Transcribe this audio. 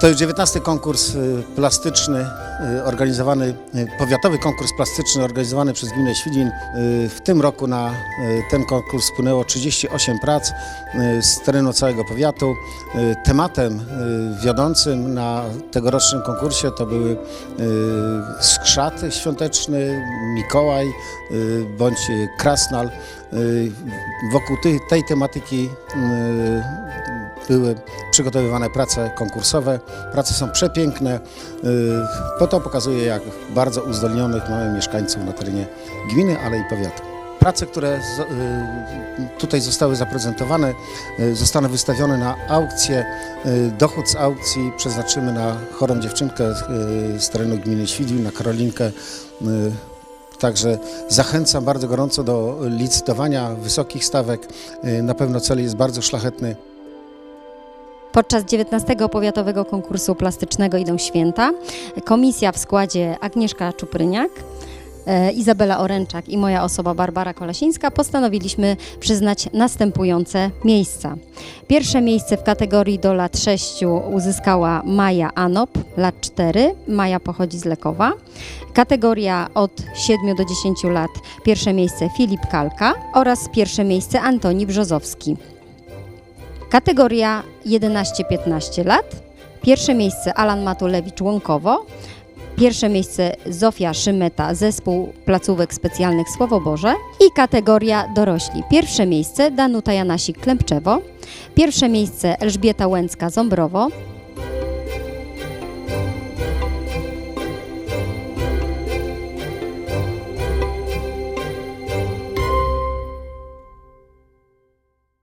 To już 19 konkurs y, plastyczny y, organizowany, y, powiatowy konkurs plastyczny organizowany przez gminę Świdwin. Y, W tym roku na ten konkurs spłynęło 38 prac z terenu całego powiatu. Tematem wiodącym na tegorocznym konkursie to były skrzat świąteczny, Mikołaj bądź Krasnal. Wokół tej, tematyki były przygotowywane prace konkursowe. Prace są przepiękne, yy, bo to pokazuje, jak bardzo uzdolnionych mamy mieszkańców na terenie gminy, ale i powiatu. Prace, które yy, tutaj zostały zaprezentowane, yy, zostaną wystawione na aukcję. Dochód z aukcji przeznaczymy na chorą dziewczynkę z terenu gminy Świdwin, na Karolinkę. Także zachęcam bardzo gorąco do licytowania wysokich stawek. Na pewno cel jest bardzo szlachetny. Podczas 19 powiatowego konkursu plastycznego idą święta. Komisja w składzie Agnieszka Czupryniak, e, Izabela Oręczak i moja osoba Barbara Kolasińska postanowiliśmy przyznać następujące miejsca. Pierwsze miejsce w kategorii do lat 6 uzyskała Maja Anop, lat 4. Maja pochodzi z Lekowa. Kategoria od 7 do 10 lat pierwsze miejsce Filip Kalka oraz pierwsze miejsce Antoni Brzozowski. Kategoria 11-15 lat. Pierwsze miejsce Alan Matulewicz Łąkowo. Pierwsze miejsce Zofia Szymeta, zespół placówek specjalnych Słowoborze. I kategoria dorośli. Pierwsze miejsce Danuta Janasik Klępczewo. Pierwsze miejsce Elżbieta Łęcka Ząbrowo.